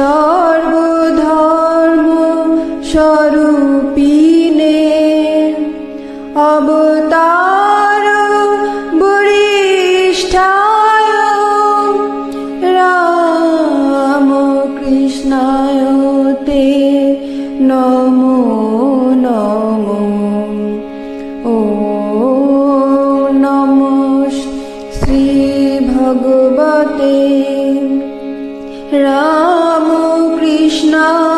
সর্বধর্ম স্বরূপিণে অবতার বরিষ্ঠায় রাম কৃষ্ণায়তে নমো রামকৃষ্ণায় নমো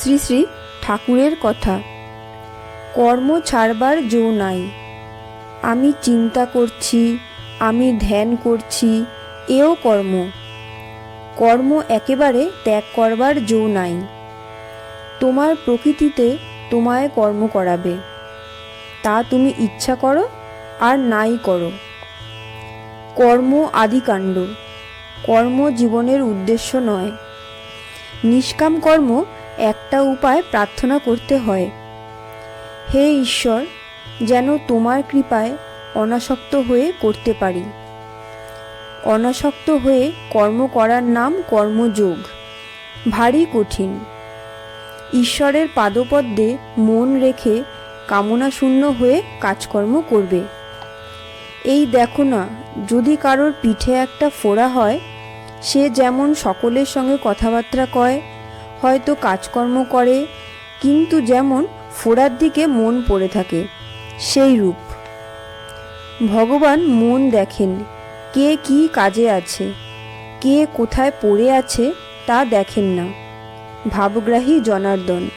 শ্রী শ্রী ঠাকুরের কথা। কর্ম ছাড়বার জো নাই। আমি চিন্তা করছি, আমি ধ্যান করছি, এও কর্ম। কর্ম একেবারে ত্যাগ করবার জো নাই। তোমার প্রকৃতিতে তোমায় কর্ম করাবে। তা তুমি ইচ্ছা করো আর নাই করো। কর্ম আদিকাণ্ড। কর্ম জীবনের উদ্দেশ্য নয়। নিষ্কাম কর্ম একটা উপায় প্রার্থনা করতে হয়। হে ঈশ্বর, যেন তোমার কৃপায় অনাসক্ত হয়ে করতে পারি। অনাসক্ত হয়ে কর্ম করার নাম কর্মযোগ। ভারী কঠিন। ঈশ্বরের পাদপদ্মে মন রেখে কামনা শূন্য হয়ে কাজকর্ম করবে। এই দেখো না, যদি কারোর পিঠে একটা ফোড়া হয়, সে যেমন সকলের সঙ্গে কথাবার্তা কয়, হয়তো কাজকর্ম করে, কিন্তু যেমন ফোড়ার দিকে মন পড়ে থাকে, সেই রূপ। ভগবান মন দেখেন। কে কি কাজে আছে কে কোথায় পড়ে আছে তা দেখেন না। ভাবগ্রাহী জনার্দন